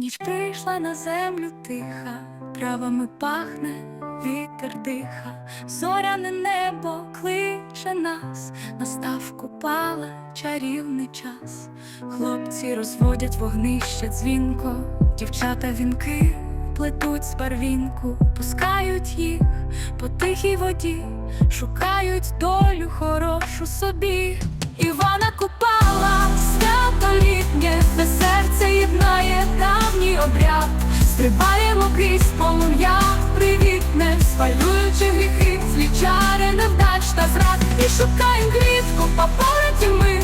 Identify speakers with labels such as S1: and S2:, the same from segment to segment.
S1: Ніч прийшла на землю тиха, травами пахне, вітер диха, зоряне небо кличе нас, настав купала чарівний час. Хлопці розводять вогнище дзвінко, дівчата вінки плетуть з барвінку, пускають їх по тихій воді, шукають долю хорошу собі. Івана Купала, Стрибаємо крізь полум'я, привітне, спалюючи гріхи, злі чари невдач та зрад. І шукаємо квітку по пам'яті ми,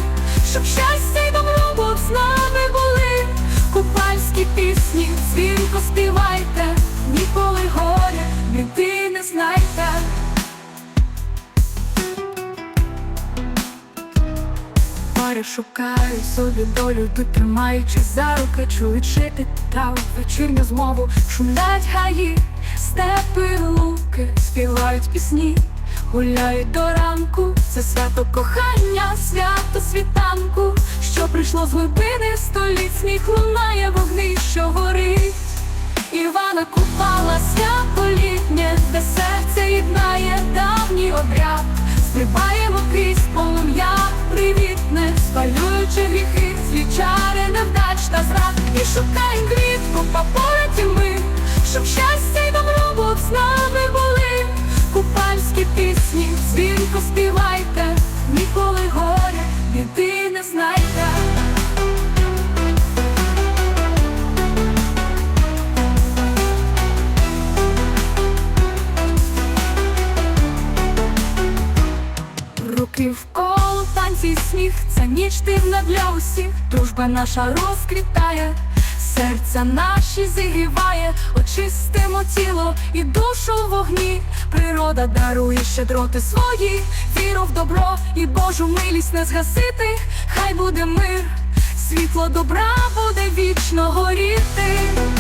S1: щоб щастя й добробут з нами були. Купальські пісні, Пари шукають собі долю, йдуть тримаючи за руки, чують шити трав, вечірню змову, шумлять гаї, степи луки, співають пісні, гуляють до ранку. Це свято кохання, свято світанку, що прийшло з глибини століть, сміх лунає вогни, що горить. Івана купала свято літнє, де серце єднає давній обряд. Полум'я, спалюючи гріхи, злі чари невдач та зрад. І шукаємо квітку по пам'яті ми, щоб щастя й добробут з нами були. Купальські пісні, дзвінко співайте, ніколи горя, біди не знайте. Руки вколо, танці й сміх, це ніч дивна для усіх, дружба наша розквітає, серця наші зігріває, очистимо тіло і душу в вогні. Природа дарує щедроти свої, віру в добро і Божу милість не згасити, хай буде мир, світло добра буде вічно горіти.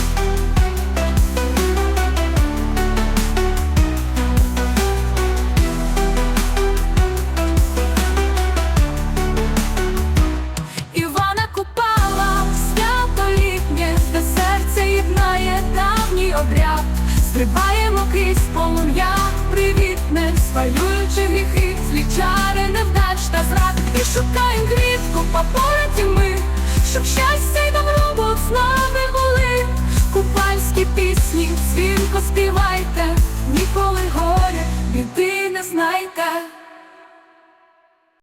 S1: Стрибаємо крізь полум'я, привітне, спалюючи гріхи, Злічари невдач та зрад. І шукаємо квітку по пам'яті ми, щоб щастя й добробут